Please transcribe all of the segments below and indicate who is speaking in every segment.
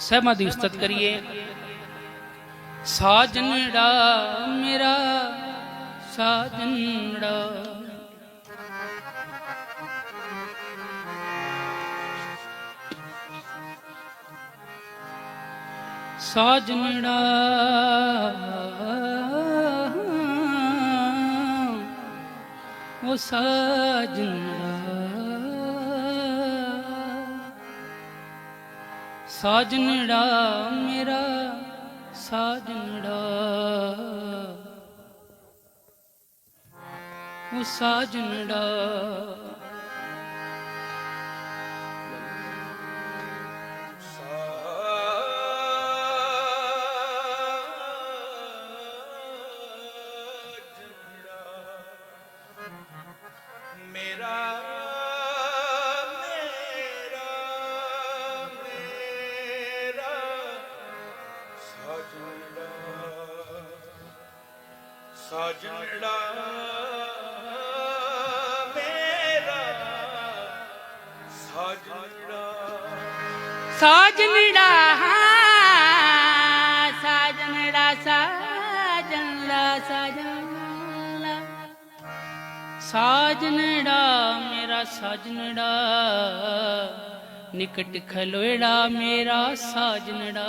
Speaker 1: ਸਹਿਮਾ ਦੀ ਉਸਤਤ ਕਰੀਏ। ਸਾਜਨੜਾ ਮੇਰਾ ਸਾਜਨੜਾ ਸਾਜਨੜਾ ਉਹ ਸਾਜਨੜਾ ਸਾਜਨੜਾ ਮੇਰਾ ਸਾਜਨੜਾ। ਉਹ ਸਾਜਨੜਾ
Speaker 2: ਸਾਜਣਾ ਮੇਰਾ ਸਾਜਣਾ ਸਾਜਣਾ ਸਾਜਣਾ
Speaker 1: ਸਾਜਣਾ ਸਾਜਣਾ ਸਾਜਣਾ ਮੇਰਾ ਸਾਜਣਾ ਨਿਕਟ ਖਲੋੜਾ ਮੇਰਾ ਸਾਜਣਾ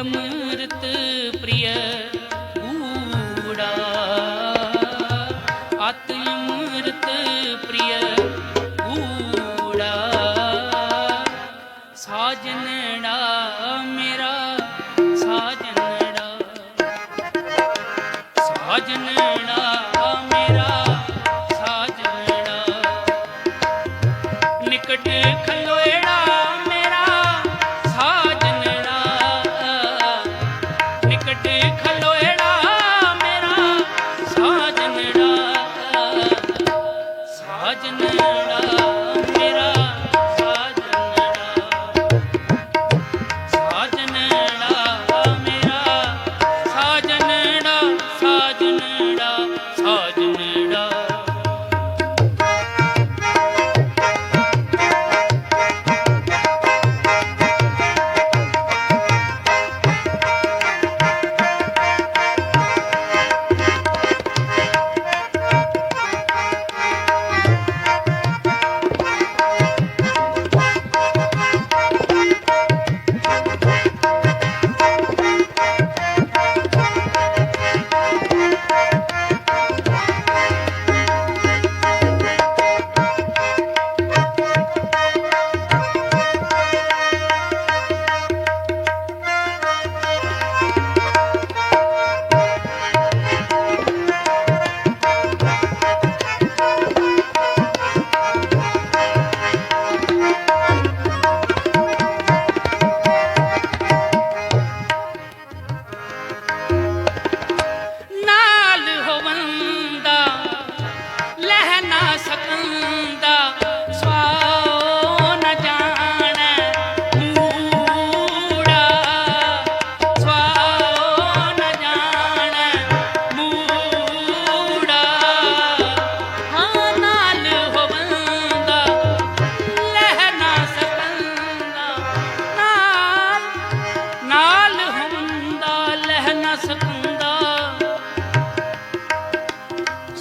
Speaker 1: ਅਮਰਤ ਪ੍ਰਿਯ ਊੜਾ ਅਤ ਅਮਰਤ ਪ੍ਰਿਯ ਮੇਰਾ ਸਾਜਨੜਾ ਸਾਜਨੜਾ ਮੇਰਾ ਸਾਜਨੜਾ ਨਿਕਟ ਖਲੋਏ Oh,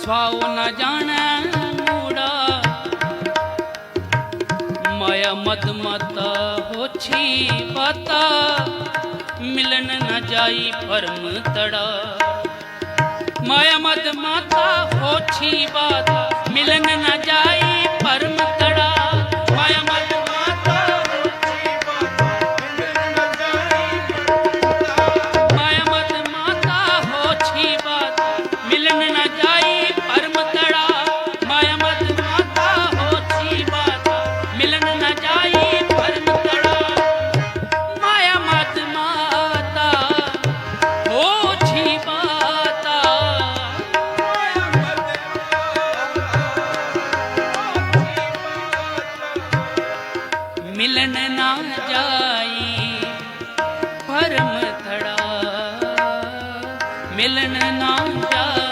Speaker 1: ਸੁਆਉ ਨ ਜਾਣੈ ਮੂੜਾ। ਮਾਇਆ ਮਦ ਮਤ ਹੋਛੀ ਪਤਾ ਮਿਲਨ ਨ ਜਾਈ ਪਰਮ ਤੜਾ। ਮਾਇਆ ਮਤ ਮਾਤਾ ਹੋਛੀ ਬਾਤ ਮਿਲਨ ਨ ਜਾਈ ਪਰਮ ना जा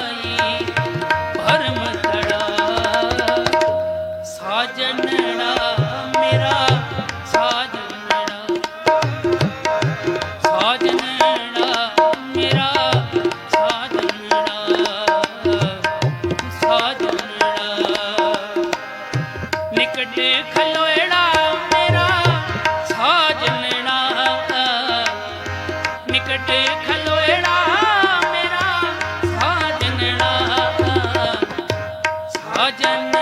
Speaker 1: Rajan.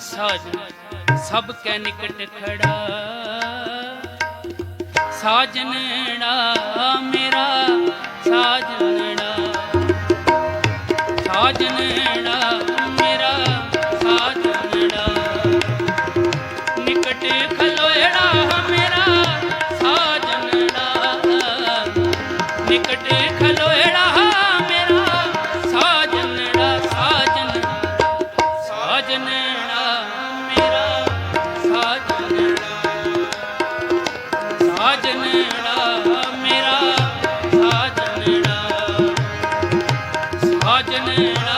Speaker 1: ਨਾਹੀ ਸਾਜਨ ਸਭ ਕੈ ਨਿਕਟ ਖੜਾ। ਸਾਜਨੜਾ ਮੇਰਾ ਸਾਜਨੜਾ ਸਾਜਨੜਾ ਸਾਜਨੜਾ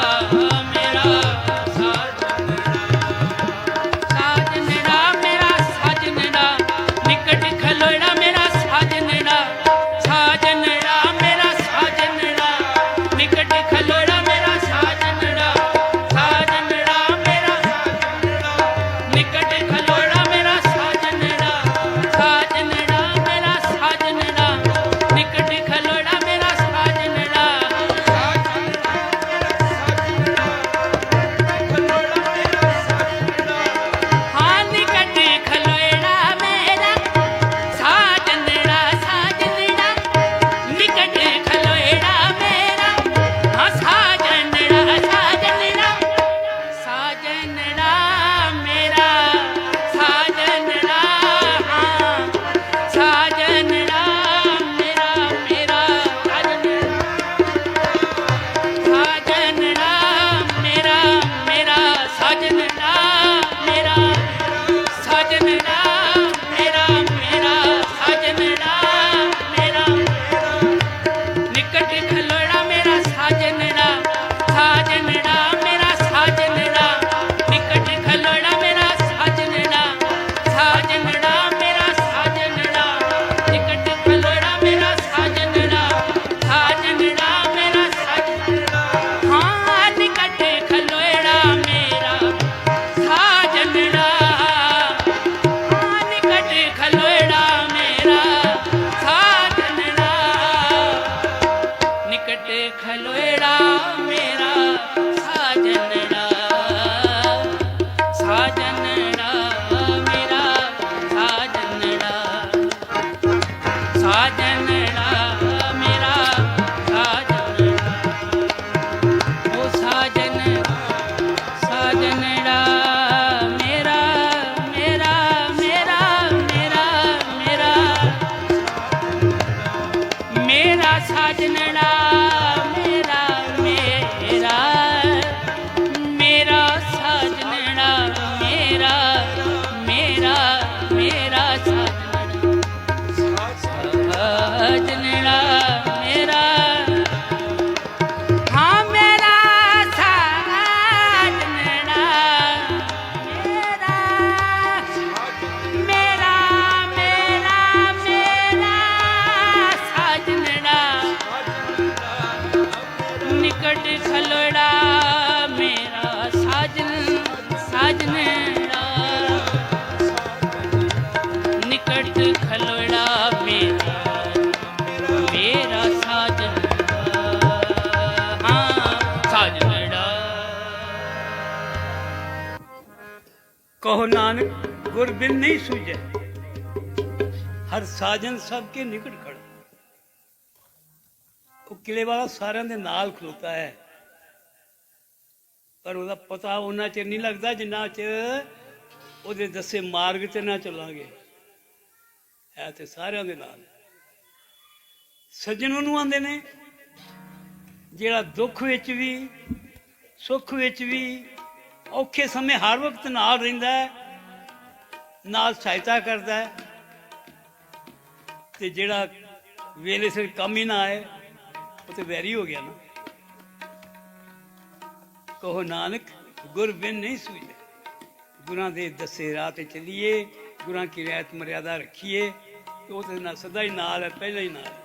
Speaker 3: गुर बिन नहीं सूझे ਹਰ ਸਾਜਨ ਸਭ ਕੇ ਨਿਕਟ ਖੜਾ ਉਹ ਕਿਲੇ ਵਾਲਾ ਸਾਰਿਆਂ ਦੇ ਨਾਲ ਖਲੋਤਾ ਹੈ ਪਰ ਉਹਦਾ ਪਤਾ ਉਹਨਾਂ ਚਿਰ ਨਹੀਂ ਲੱਗਦਾ ਜਿੰਨਾ ਚਿਰ ਉਹਦੇ ਦੱਸੇ ਮਾਰਗ ਤੇ ਨਾ ਚੱਲਾਂਗੇ ਹੈ ਤੇ ਸਾਰਿਆਂ ਦੇ ਨਾਲ ਸੱਜਣ ਉਹਨੂੰ ਆਂਦੇ ਨੇ ਜਿਹੜਾ ਦੁੱਖ ਵਿੱਚ ਵੀ ਸੁੱਖ ਵਿੱਚ ਵੀ ਔਖੇ ਸਮੇਂ ਹਰ ਵਕਤ ਨਾਲ ਰਹਿੰਦਾ ਹੈ ਨਾਲ ਸਹਾਇਤਾ ਕਰਦਾ ਹੈ ਤੇ ਜਿਹੜਾ ਵੇਲੇ ਸਿਰ ਕੰਮ ਹੀ ਨਾ ਆਏ, ਉਹ ਤੇ ਵੈਰੀ ਹੋ ਗਿਆ ਨਾ। ਕਹੋ ਨਾਨਕ ਗੁਰ ਬਿਨ ਨਹੀਂ ਸੂਝੇ। ਗੁਰਾਂ ਦੇ ਦੱਸੇ ਰਾਹ ਤੇ ਚੱਲੀਏ, ਗੁਰਾਂ ਕੀ ਰਿਆਇਤ ਮਰਿਆਦਾ ਰੱਖੀਏ, ਤੇ ਉਹ ਤੇ ਨਾਲ ਸਦਾ ਹੀ ਨਾਲ ਹੈ, ਪਹਿਲਾਂ ਹੀ ਨਾਲ ਹੈ।